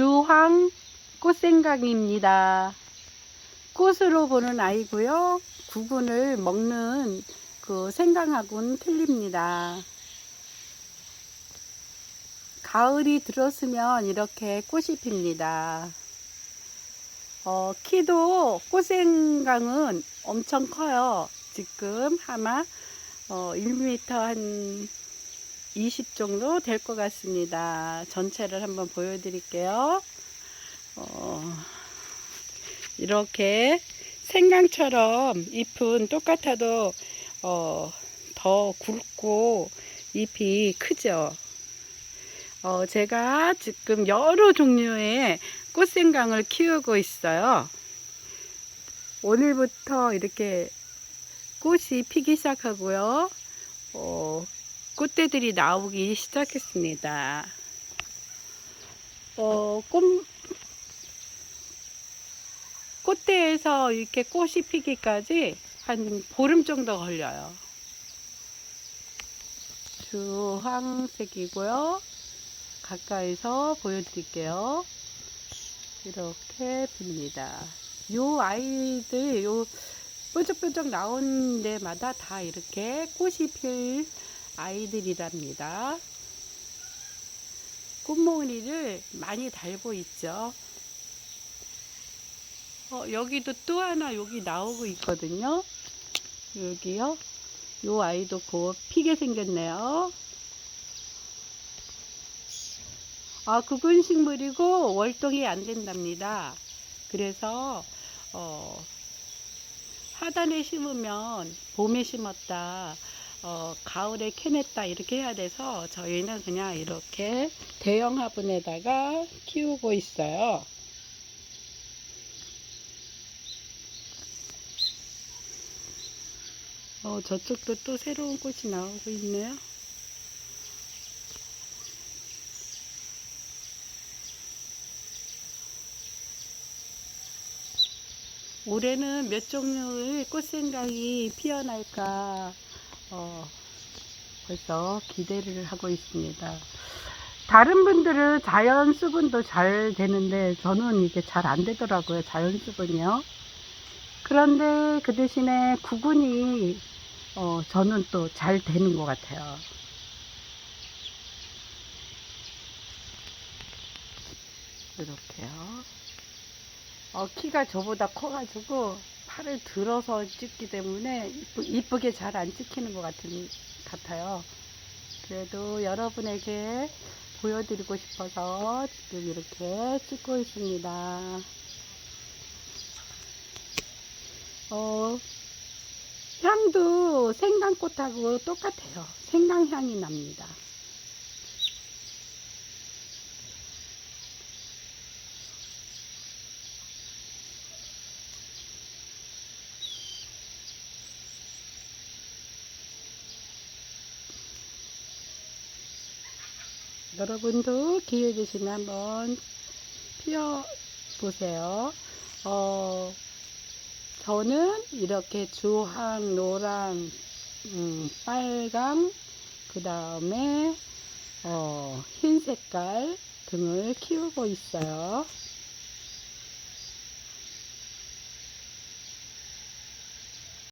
주황 꽃생강입니다. 꽃으로 보는 아이고요. 구근을 먹는 그 생강하고는 틀립니다. 가을이 들었으면 이렇게 꽃이 핍니다. 어, 키도 꽃생강은 엄청 커요. 지금 아마 어, 1m 한 20 정도 될 것 같습니다. 전체를 한번 보여드릴게요. 어, 이렇게 생강처럼 잎은 똑같아도 어, 더 굵고 잎이 크죠. 어, 제가 지금 여러 종류의 꽃생강을 키우고 있어요. 오늘부터 이렇게 꽃이 피기 시작하고요. 어, 꽃대들이 나오기 시작했습니다. 어, 꽃, 꽃대에서 이렇게 꽃이 피기까지 한 보름 정도 걸려요. 주황색이고요. 가까이서 보여드릴게요. 이렇게 핍니다. 요 아이들, 요 뾰족뾰족 나온 데마다 다 이렇게 꽃이 필 아이들이랍니다. 꽃몽이를 많이 달고 있죠. 어, 여기도 또 하나 여기 나오고 있거든요. 여기요. 요 아이도 곧 피게 생겼네요. 아, 구근 식물이고 월동이 안 된답니다. 그래서 어, 하단에 심으면 봄에 심었다, 어, 가을에 캐냈다 이렇게 해야 돼서 저희는 그냥 이렇게 대형 화분에다가 키우고 있어요. 어, 저쪽도 또 새로운 꽃이 나오고 있네요. 올해는 몇 종류의 꽃생강이 피어날까 어, 벌써 기대를 하고 있습니다. 다른 분들은 자연 수분도 잘 되는데 저는 이게 잘 안 되더라고요. 자연 수분이요. 그런데 그 대신에 구근이 어, 저는 또 잘 되는 것 같아요. 이렇게요. 어, 키가 저보다 커가지고 팔을 들어서 찍기 때문에 이쁘, 이쁘 게 잘 안 찍히는 것 같은, 같아요. 그래도 여러분에게 보여드리고 싶어서 지금 이렇게 찍고 있습니다. 어, 향도 생강꽃하고 똑같아요. 생강향이 납니다. 여러분도 기회 되시면 한번 피워 보세요. 어, 저는 이렇게 주황, 노랑, 음, 빨강, 그 다음에 어, 흰 색깔 등을 키우고 있어요.